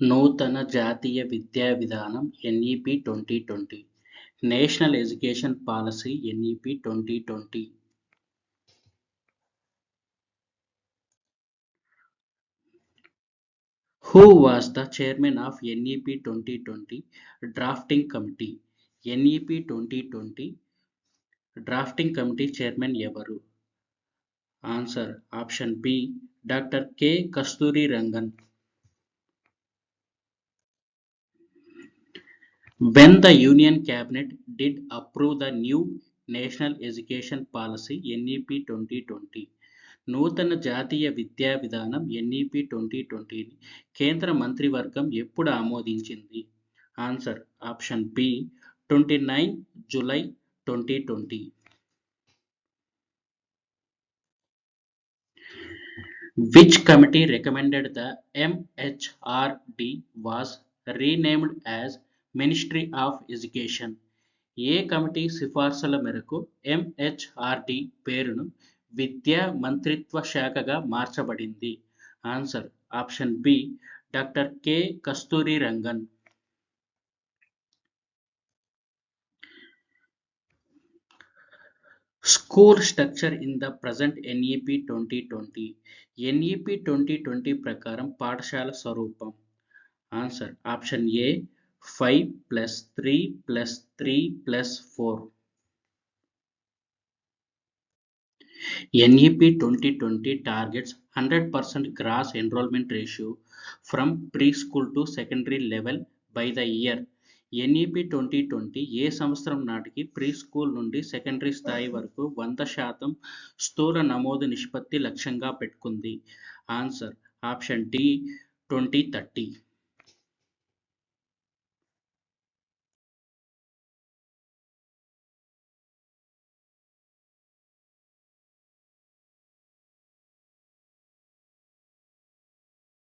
నూతన జాతీయ విద్యా విధానం NEP twenty twenty national education policy NEP twenty twenty. Who was the chairman of NEP twenty twenty drafting committee. NEP twenty twenty drafting committee chairman ఎవరు? Answer option B doctor K. Kasturi Rangan when the union cabinet did approve the new national education policy NEP 2020 నూతన జాతీయ విద్యా విధానం NEP twenty ట్వంటీని కేంద్ర మంత్రివర్గం ఎప్పుడు ఆమోదించింది? Answer option B twenty nine July twenty twenty which committee recommended the MHRD was renamed as ministry of education A committee సిఫార్సుల మేరకు ఎంహెచ్ఆర్డి పేరును విద్యా మంత్రిత్వ శాఖగా మార్చబడింది? Answer option B doctor K Kasturi Rangan school structure in the present NEP twenty twenty NEP twenty twenty ప్రకారం పాఠశాల స్వరూపం. Answer option A five plus three plus three plus four. NEP twenty twenty targets hundred percent gross enrolment from from pre school to secondary level by the year NEP twenty twenty ఏ సంవత్సరం నాటికి pre school నుండి secondary స్థాయి వరకు వంద శాతం స్థూల నమోదు నిష్పత్తి లక్ష్యంగా పెట్టుకుంది. Answer option D twenty thirty